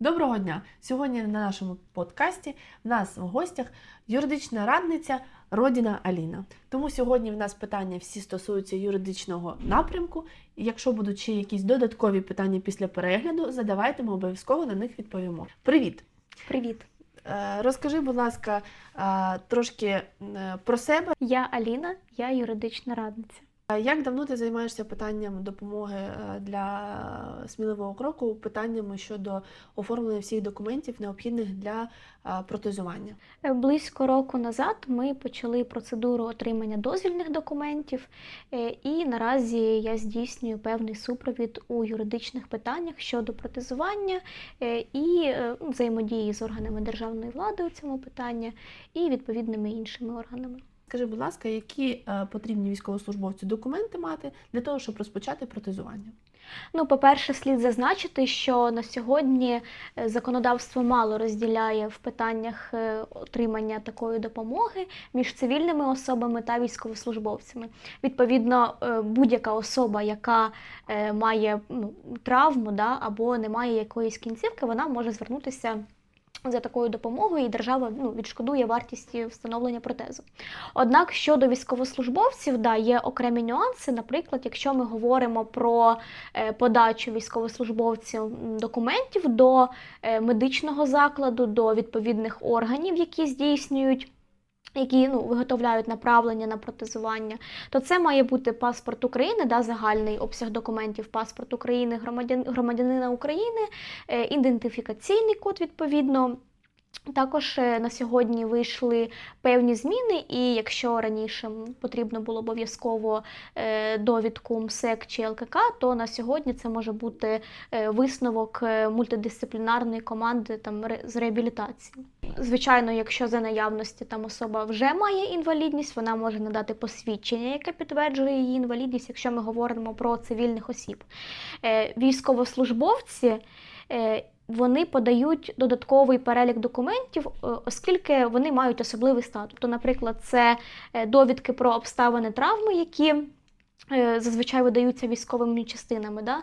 Доброго дня! Сьогодні на нашому подкасті в нас в гостях юридична радниця Родіна Аліна. Тому сьогодні в нас питання всі стосуються юридичного напрямку. І якщо будуть ще якісь додаткові питання після перегляду, задавайте, ми обов'язково на них відповімо. Привіт! Привіт, Е, Розкажи, будь ласка, е, трошки е, про себе. я Аліна, я юридична радниця. Як давно ти займаєшся питанням допомоги е, для сміливого кроку, питаннями щодо оформлення всіх документів, необхідних для е, протезування? Е, Близько року назад ми почали процедуру отримання дозвільних документів, і наразі я здійснюю певний супровід у юридичних питаннях щодо протезування і взаємодії з органами державної влади у цьому питанні і відповідними іншими органами. Скажи, будь ласка, які е, потрібні військовослужбовцю документи мати для того, щоб розпочати протезування? Ну, по-перше, слід зазначити, що на сьогодні е, законодавство мало розділяє в питаннях е, отримання такої допомоги між цивільними особами та військовослужбовцями. Відповідно, будь-яка особа, яка має ну, травму да, або не має якоїсь кінцівки, вона може звернутися. За такою допомогою і держава ну, відшкодує вартість встановлення протезу. Однак щодо військовослужбовців, да, є окремі нюанси. Наприклад, якщо ми говоримо про е, подачу військовослужбовців документів до е, медичного закладу, до відповідних органів, які здійснюють. Які ну, виготовляють направлення на протезування, то це має бути паспорт України, да, загальний обсяг документів паспорт України, громадян, громадянина України, е, ідентифікаційний код відповідно. Також е, на сьогодні вийшли певні зміни, і якщо раніше потрібно було обов'язково е, довідку МСЕК чи ЛКК, то на сьогодні це може бути е, висновок мультидисциплінарної команди там з реабілітації. Звичайно, якщо за наявності там особа вже має інвалідність, вона може надати посвідчення, яке підтверджує її інвалідність, якщо ми говоримо про цивільних осіб. Військовослужбовці. Вони подають додатковий перелік документів, е, оскільки вони мають особливий статус. То, наприклад, це е, довідки про обставини травми, які е, зазвичай видаються військовими частинами, да?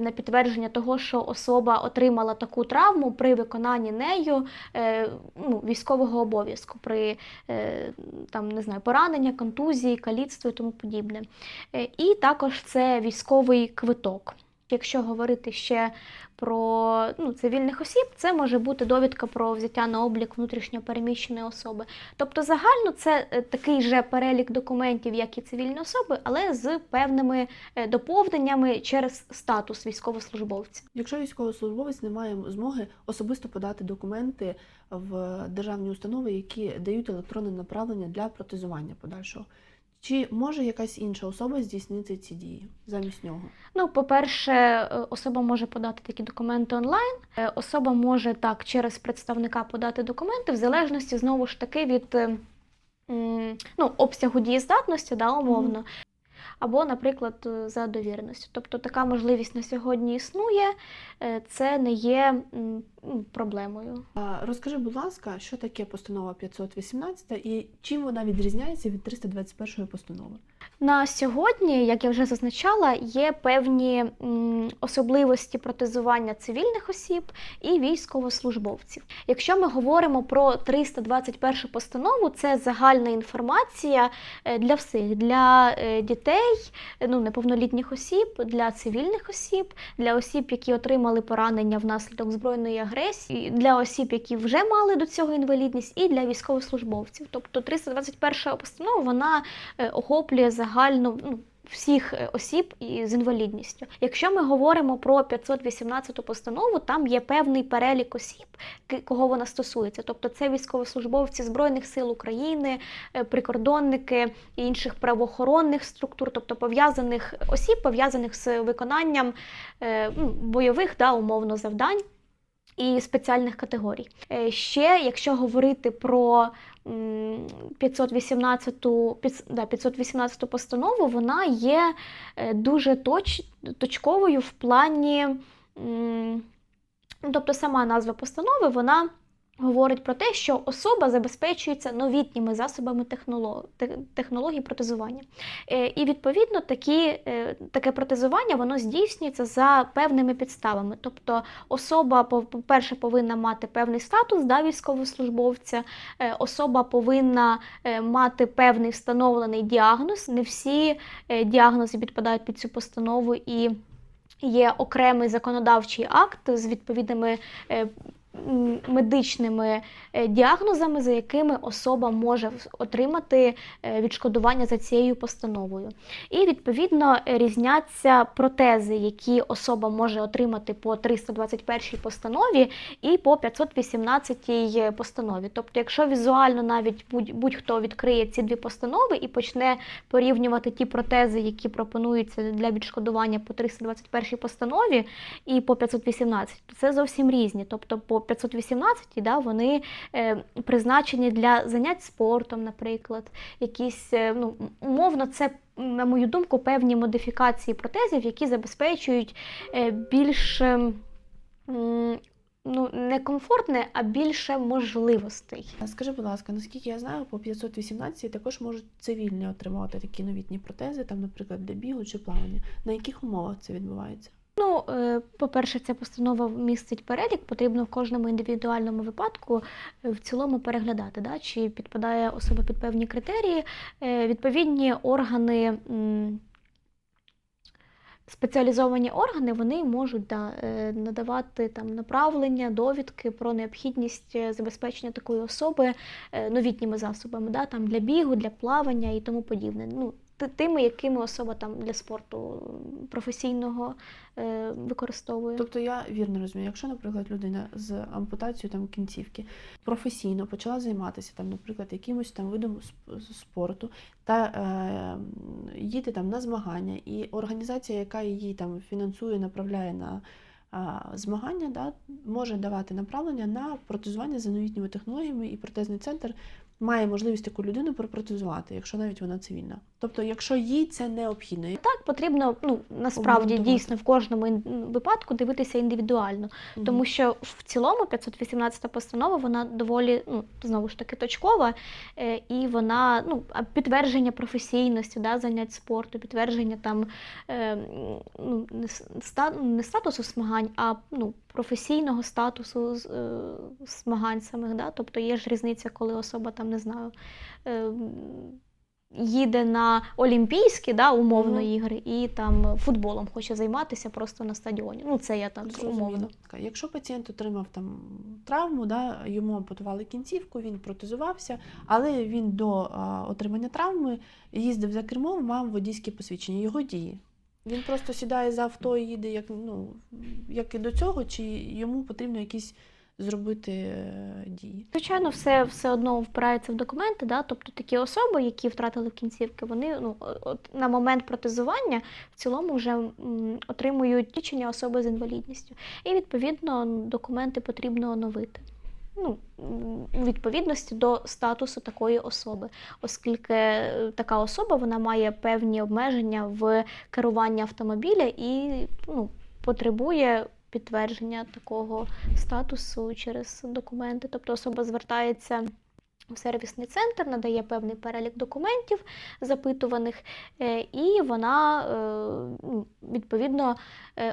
на підтвердження того, що особа отримала таку травму при виконанні нею ну, військового обов'язку, при там, не знаю, поранення, контузії, каліцтві і тому подібне. І також це військовий квиток. Якщо говорити ще про ну, цивільних осіб, це може бути довідка про взяття на облік внутрішньопереміщеної особи. Тобто загально це е, такий же перелік документів, як і цивільні особи, але з певними е, доповненнями через статус військовослужбовця. Якщо військовослужбовець не має змоги особисто подати документи в державні установи, які дають електронне направлення для протезування подальшого, чи може якась інша особа здійснити ці дії замість нього? Ну, по-перше, е, особа може подати такі документи онлайн. Е, Особа може так через представника подати документи, в залежності знову ж таки від е, ну, обсягу дієздатності, да, умовно. Або, наприклад, за довіреністю. Тобто така можливість на сьогодні існує, це не є проблемою. Розкажи, будь ласка, що таке постанова 518 і чим вона відрізняється від 321 постанови? На сьогодні, як я вже зазначала, є певні особливості протезування цивільних осіб і військовослужбовців. Якщо ми говоримо про 321 постанову, це загальна інформація е, для всіх, для е, дітей, е, ну неповнолітніх осіб, для цивільних осіб, для осіб, які отримали поранення внаслідок збройної агресії, для осіб, які вже мали до цього інвалідність, і для військовослужбовців. Тобто 321 постанова вона е, охоплює загально ну, всіх е, осіб з інвалідністю. Якщо ми говоримо про 518 постанову, там є певний перелік осіб, кого вона стосується. Тобто це військовослужбовці Збройних сил України, е, прикордонники і інших правоохоронних структур, тобто пов'язаних осіб, пов'язаних з виконанням ну, бойових да, умовно завдань. І спеціальних категорій. Е, Ще, якщо говорити про м, 518, да, 518 постанову, вона є е, дуже точ, точковою в плані, ну, тобто сама назва постанови, вона говорить про те, що особа забезпечується новітніми засобами техноло- технологій протезування. Е, І відповідно такі, е, таке протезування воно здійснюється за певними підставами. Тобто особа, по- по-перше, повинна мати певний статус да, військовослужбовця, е, особа повинна мати певний встановлений діагноз. Не всі діагнози підпадають під цю постанову і є окремий законодавчий акт з відповідними. Е, Медичними е, діагнозами, за якими особа може отримати е, відшкодування за цією постановою. І відповідно е, різняться протези, які особа може отримати по 321 постанові і по 518 постанові. Тобто, якщо візуально навіть будь- будь-хто відкриє ці дві постанови і почне порівнювати ті протези, які пропонуються для відшкодування по 321 постанові і по 518, то це зовсім різні. Тобто по 518 да, вони е, призначені для занять спортом, наприклад, якісь е, ну, умовно, це. На мою думку, певні модифікації протезів, які забезпечують е, більш ем, ну, не комфортне, а більше можливостей. Скажи, будь ласка, наскільки я знаю, по 518 також можуть цивільні отримувати такі новітні протези, там, наприклад, для бігу чи плавання. На яких умовах це відбувається? Ну, е, по-перше, ця постанова містить перелік, потрібно в кожному індивідуальному випадку е, в цілому переглядати, да, чи підпадає особа під певні критерії. Е, Відповідні органи. Спеціалізовані органи вони можуть да, надавати там направлення, довідки про необхідність забезпечення такої особи новітніми засобами, да, там для бігу, для плавання і тому подібне. Ну, тими, якими особа там для спорту професійного е, використовує. Тобто я вірно розумію, якщо, наприклад, людина з ампутацією там кінцівки професійно почала займатися там, наприклад, якимось там видом спорту та е, їде там на змагання, і організація, яка її там фінансує, направляє на змагання, да, може давати направлення на протезування за новітніми технологіями, і протезний центр має можливість таку людину протезувати, якщо навіть вона цивільна. Тобто, якщо їй це необхідно. Так, потрібно ну насправді дійсно в кожному випадку дивитися індивідуально, Мгм. тому що в цілому 518 постанова вона доволі ну знову ж таки точкова, е, і вона ну підтвердження професійності, да, занять спорту, підтвердження там е, ну не, не статусу змагань, а ну професійного статусу е, змагань самих. Да? Тобто є ж різниця, коли особа там не знаю. е, Їде на Олімпійські да, умовно Мгм. ігри, і там футболом хоче займатися просто на стадіоні. Ну, це я так Зрозуміло. умовно. Якщо пацієнт отримав там травму, да, йому ампутували кінцівку, він протезувався, але він до а, отримання травми їздив за кермом, мав водійське посвідчення, його дії. Він просто сідає за авто і їде як, ну, як і до цього, чи йому потрібно якісь зробити е, дії. Звичайно, все, все одно впирається в документи, да? тобто такі особи, які втратили кінцівки, вони ну, от, на момент протезування в цілому вже отримують лічення особи з інвалідністю. І відповідно документи потрібно оновити. Ну, у відповідності до статусу такої особи, оскільки е, така особа вона має певні обмеження в керуванні автомобіля і ну, потребує підтвердження такого статусу через документи. Тобто особа звертається в сервісний центр, надає певний перелік документів запитуваних, е, і вона е, ну, відповідно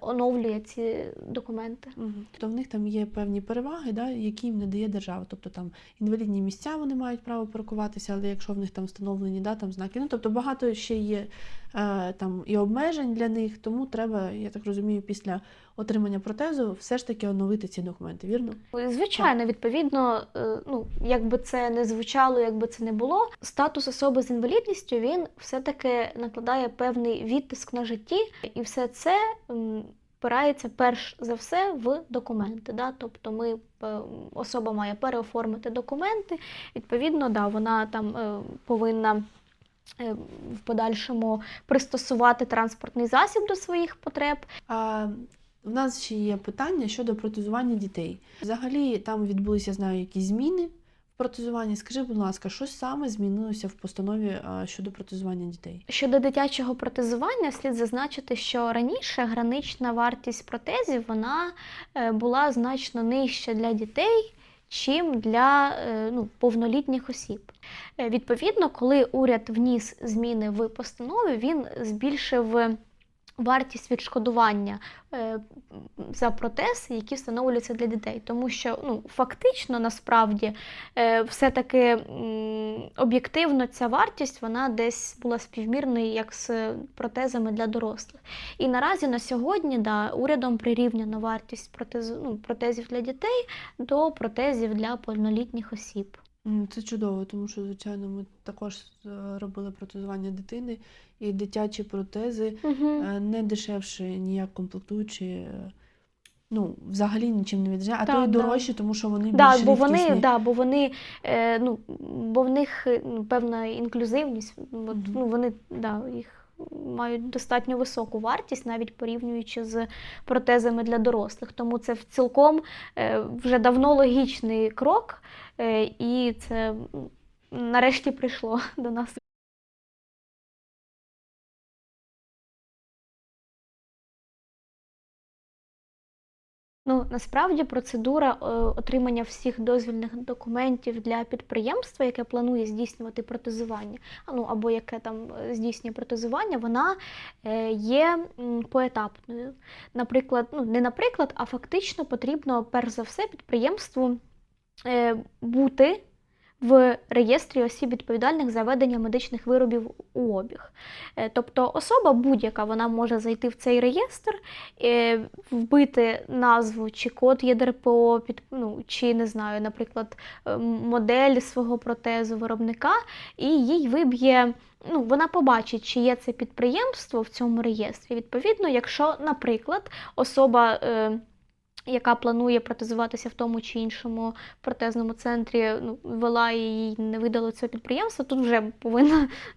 оновлює ці документи. Мгм. Тобто в них там є певні переваги, да, які їм надає держава. Тобто там інвалідні місця вони мають право паркуватися, але якщо в них там встановлені да, там знаки. Ну тобто багато ще є е, там і обмежень для них, тому треба, я так розумію, після отримання протезу все ж таки оновити ці документи, вірно? Звичайно, відповідно, е, ну як би це не звучало, як би це не було, статус особи з інвалідністю він все-таки накладає певний відтиск на житті, і все це м, впирається перш за все в документи. Да? Тобто ми е, особа має переоформити документи. Відповідно, да, вона там е, повинна. е, В подальшому пристосувати транспортний засіб до своїх потреб, А в нас ще є питання щодо протезування дітей. Взагалі там відбулися, знаю, якісь зміни в протезуванні. Скажи, будь ласка, що саме змінилося в постанові щодо протезування дітей? Щодо дитячого протезування, слід зазначити, що раніше гранична вартість протезів вона е, була значно нижча для дітей, чим для е, ну, повнолітніх осіб. Е, Відповідно, коли уряд вніс зміни в постанові, він збільшив вартість відшкодування е, за протези, які встановлюються для дітей. Тому що ну, фактично насправді е, все-таки об'єктивно ця вартість вона десь була співмірною як з протезами для дорослих. І наразі на сьогодні да, урядом прирівняно вартість протез, ну, протезів для дітей до протезів для повнолітніх осіб. Це чудово, тому що, звичайно, ми також е, робили протезування дитини, і дитячі протези Угу. не дешевші, ніяк комплектуючі. е, Ну, взагалі нічим не відрізняє, а то Так, і да. тому що вони Да, більш бо вони, рідкісні. да, бо вони, е, ну, бо в них ну, певна інклюзивність, от, Мгм. ну, вони да, їх мають достатньо високу вартість, навіть порівнюючи з протезами для дорослих. Тому це в цілком е, вже давно логічний крок, і це нарешті прийшло до нас. Ну, насправді процедура е, отримання всіх дозвільних документів для підприємства, яке планує здійснювати протезування, ну або яке там е, здійснює протезування, вона е, є поетапною. Наприклад, ну не наприклад, а фактично потрібно перш за все підприємству е, бути в реєстрі осіб відповідальних за ведення медичних виробів у обіг. Е, Тобто особа будь-яка вона може зайти в цей реєстр, е, вбити назву чи код ЄДРПО, під, ну, чи не знаю, наприклад, е, модель свого протезу виробника, і їй виб'є. Ну, вона побачить, чи є це підприємство в цьому реєстрі. Відповідно, якщо, наприклад, особа. Яка планує протезуватися в тому чи іншому протезному центрі, ну, вела їй не видало цього підприємства, тут вже повинна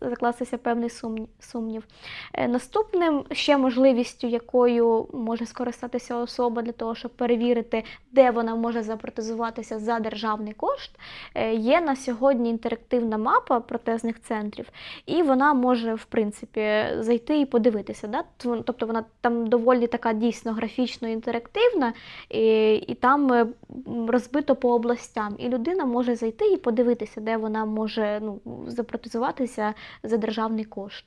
закластися певний сумні- сумнів. Е, Наступним ще можливістю, якою може скористатися особа для того, щоб перевірити, де вона може запротезуватися за державний кошт, е, є на сьогодні інтерактивна мапа протезних центрів, і вона може, в принципі, зайти і подивитися. Да? Тобто вона там доволі така дійсно графічно інтерактивна, і, і там е, розбито по областям. І людина може зайти і подивитися, де вона може ну, запротезуватися за державний кошт.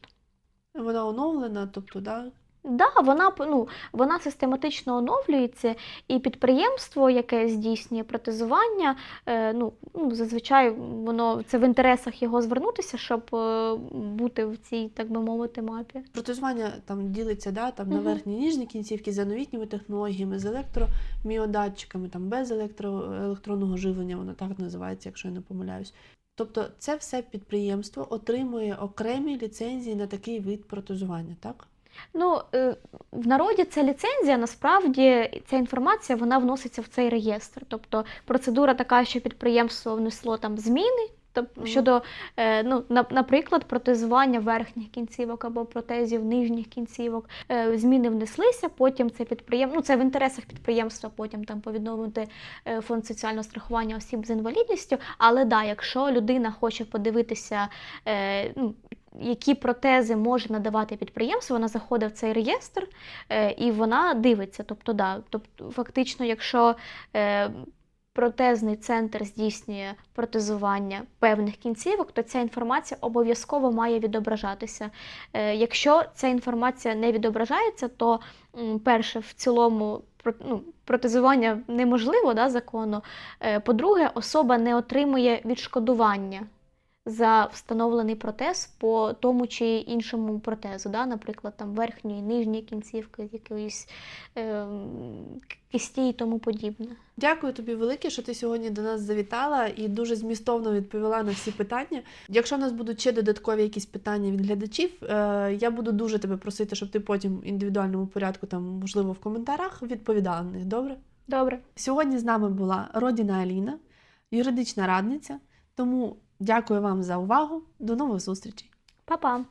Вона оновлена, тобто, да, Да, вона ну, вона систематично оновлюється, і підприємство, яке здійснює протезування, е, ну, ну, зазвичай воно це в інтересах його звернутися, щоб е, бути в цій, так би мовити, мапі. Протезування там ділиться да, там, на верхні ніжні кінцівки за новітніми технологіями, з електроміодатчиками, там, без електро, електронного живлення, воно так називається, якщо я не помиляюсь. Тобто це все підприємство отримує окремі ліцензії на такий вид протезування, так? Ну, е, в народі це ліцензія, насправді ця інформація вона вноситься в цей реєстр. Тобто процедура така, що підприємство внесло там зміни. Тобто щодо, е, ну, на- наприклад, протезування верхніх кінцівок або протезів нижніх кінцівок, е, зміни внеслися, потім це підприємство, ну це в інтересах підприємства, потім там повідомити фонд соціального страхування осіб з інвалідністю. Але да, якщо людина хоче подивитися, ну, які протези може надавати підприємство, вона заходить в цей реєстр е, і вона дивиться. Тобто, да, тобто, фактично, якщо е, протезний центр здійснює протезування певних кінцівок, то ця інформація обов'язково має відображатися. Е, якщо ця інформація не відображається, то перше, в цілому ну, протезування неможливо да, законно. По-друге, особа не отримує відшкодування за встановлений протез по тому чи іншому протезу, да? наприклад, там верхньої, нижньої кінцівки, якоїсь е, кисті і тому подібне. Дякую тобі велике, що ти сьогодні до нас завітала і дуже змістовно відповіла на всі питання. Якщо в нас будуть ще додаткові якісь питання від глядачів, е, я буду дуже тебе просити, щоб ти потім в індивідуальному порядку, там, можливо, в коментарях відповідала на них. Добре? Добре. Сьогодні з нами була Родіна Аліна, юридична радниця. Тому дякую вам за увагу. До нових зустрічей! Па-па!